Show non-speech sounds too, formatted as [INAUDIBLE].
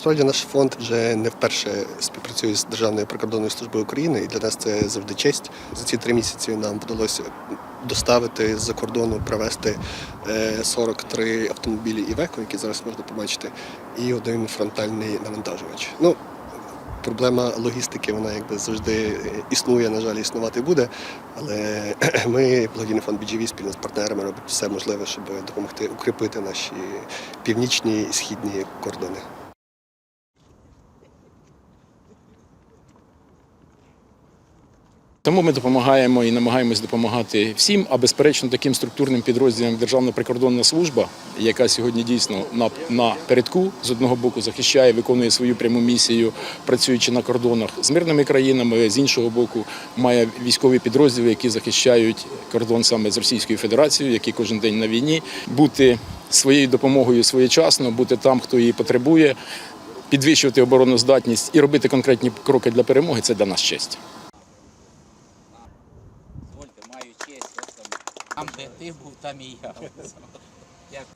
Насправді наш фонд вже не вперше співпрацює з Державною прикордонною службою України, і для нас це завжди честь. За ці три місяці нам вдалося доставити з-за кордону, привезти е, 43 автомобілі Івеко, які зараз можна побачити, і один фронтальний навантажувач. Ну, Проблема логістики, вона якби завжди існує, на жаль, існувати буде. Але [CLEARS THROAT] ми, благодійний фонд BGV, спільно з партнерами робимо все можливе, щоб допомогти укріпити наші північні і східні кордони. Тому ми допомагаємо і намагаємось допомагати всім, а безперечно таким структурним підрозділам Державна прикордонна служба, яка сьогодні дійсно на, на передку з одного боку захищає, виконує свою пряму місію, працюючи на кордонах з мирними країнами, з іншого боку, має військові підрозділи, які захищають кордон саме з Російською Федерацією, які кожен день на війні, бути своєю допомогою своєчасно, бути там, хто її потребує, підвищувати обороноздатність і робити конкретні кроки для перемоги це для нас честь. От там, там, де ти був, там і я. Дякую.